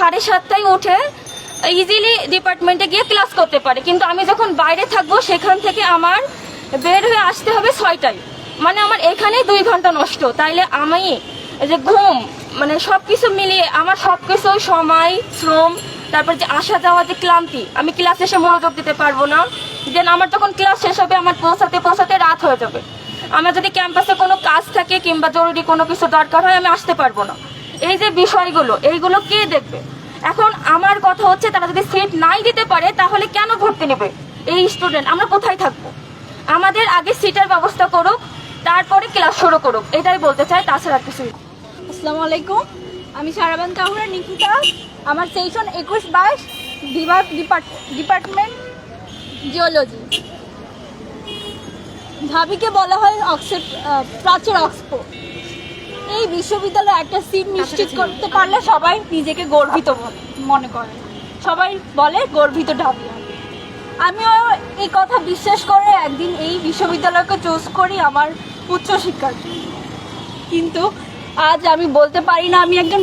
সাড়ে সাতটায় উঠে ইজিলি ডিপার্টমেন্টে গিয়ে ক্লাস করতে পারে। কিন্তু আমি যখন বাইরে থাকব, সেখান থেকে আমার বের হয়ে আসতে হবে ছয়টায়। মানে আমার এখানে দুই ঘণ্টা নষ্ট। তাইলে আমি যে ঘুম মানে সব কিছু মিলিয়ে আমার সব কিছু সময়, শ্রম, তারপর যে আসা যাওয়া, যে ক্লান্তি, আমি ক্লাস এসে মনোযোগ দিতে পারব না। দেন আমার যখন ক্লাস শেষ হবে, আমার পৌঁছাতে পৌঁছাতে রাত হয়ে যাবে। আমার যদি ক্যাম্পাসে কোনো কাজ থাকে কিংবা জরুরি কোনো কিছু দরকার হয়, আমি আসতে পারব না। এই যে বিষয়গুলো এইগুলো কে দেখবে? এখন আমার কথা হচ্ছে তারা যদি সিট নাই দিতে পারে তাহলে কেন ভর্তি নেবে? এই স্টুডেন্ট আমরা কোথায় থাকব? আমাদের আগে সিটের ব্যবস্থা করুক তারপরে ক্লাস শুরু করুক এটাই বলতে চাই তাছাড়া কিছু আসসালামু আলাইকুম আমি সারাবান কাহুরা নিকিতা আমার সেশন একুশ বাইশ বিভাগ ডিপার্টমেন্ট জিওলজি ঢাবিকে বলা হয় অক্সেপ আহ, প্রাচীর অক্সপো এই বিশ্ববিদ্যালয়ে একটা সিট নিশ্চিত করতে পারলে সবাই নিজেকে গর্বিত মনে করে। সবাই বলে গর্বিত ঢাবি। আমিও এই কথা বিশ্বাস করে একদিন এই বিশ্ববিদ্যালয়কে চুজ করি আমার উচ্চশিক্ষার জন্য। কিন্তু আজ আমি বলতে পারি না আমি একজন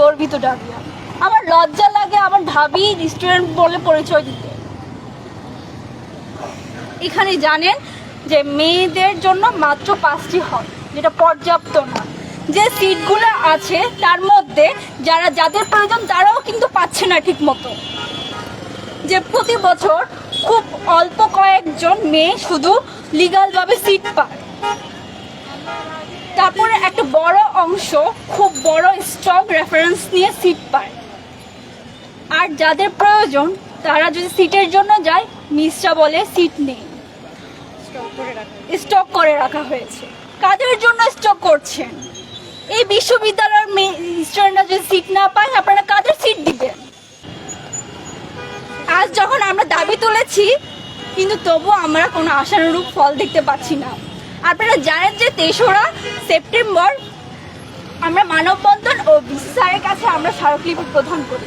গর্বিত ডাবিয়া আমার লজ্জা লাগে আমার ঢাবি রেস্টুরেন্ট বলে পরিচয় দিতে। এখানে জানেন যে মেয়েদের জন্য মাত্র পাঁচটি হয় যেটা পর্যাপ্ত না যে সিটগুলো আছে তার মধ্যে যারা যাদের প্রয়োজন তারাও কিন্তু পাচ্ছে না ঠিক মতো যে প্রতি বছর খুব অল্প কয়েকজন মেয়ে শুধু লিগালভাবে সিট পায়। তারপরে একটা বড় অংশ খুব বড় স্ট্রং রেফারেন্স নিয়ে সিট পায়। আর যাদের প্রয়োজন তারা যদি সিটের জন্য যায় মিসরা বলে সিট নেই। স্টক করে রাখা হয়েছে। কাদের জন্য স্টক করছেন? এই বিশ্ববিদ্যালয়ের স্টুডেন্টরা যদি সিট না পায় আপনারা কাদের সিট দিবেন? আজ যখন আমরা দাবি তুলেছি কিন্তু তবু আমরা কোনো আশানুরূপ ফল দেখতে পাচ্ছি না। আপনারা জানেন যে তেসরা সেপ্টেম্বর আমরা মানববন্ধন ও বিসিসিআইয়ের কাছে আমরা স্মারকলিপি প্রদান করি।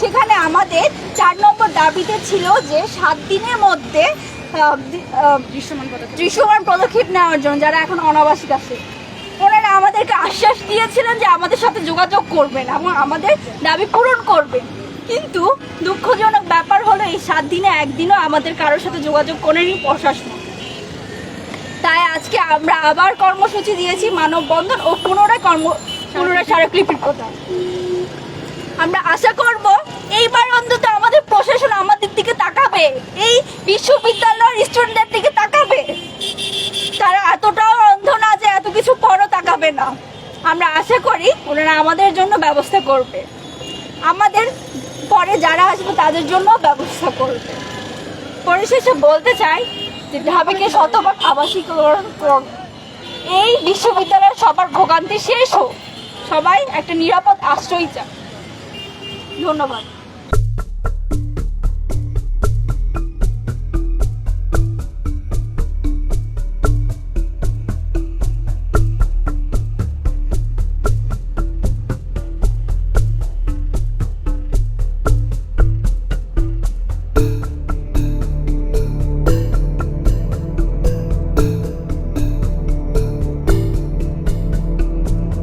সেখানে আমাদের চার নম্বর দাবিতে ছিল যে সাত দিনের মধ্যে দৃশ্যমান পদক্ষেপ নেওয়ার জন্য যারা এখন অনাবাসিক আছে। আমাদেরকে আশ্বাস দিয়েছিলেন যে আমাদের সাথে যোগাযোগ করবেন এবং আমাদের দাবি পূরণ করবেন। কিন্তু দুঃখজনক ব্যাপার হলো এই সাত দিনে একদিনও আমাদের কারোর সাথে যোগাযোগ করেনি প্রশাসন। তাই আজকে আমরা আবার কর্মসূচি দিয়েছি মানববন্ধন ও পুনরায় কর্ম পুনরায় স্মারকলিপি প্রদান। আমরা আশা করব এইবার অন্তত আমাদের প্রশাসন আমাদের দিকে তাকাবে এই বিশ্ববিদ্যালয়ের স্টুডেন্টদের দিকে তাকাবে তারা এতটাও অন্ধ না যে এত কিছু পরও তাকাবে না। আমরা আশা করি ওনারা আমাদের জন্য ব্যবস্থা করবে। আমাদের পরে যারা আসবে তাদের জন্য ব্যবস্থা করবে। পরিশেষে বলতে চাই যে ঢাবিকে শতভাগ আবাসিকরণ এই বিশ্ববিদ্যালয়ের সবার ভোগান্তি শেষ হোক। সবাই একটা নিরাপদ আশ্রয় চায় ধন্যবাদ।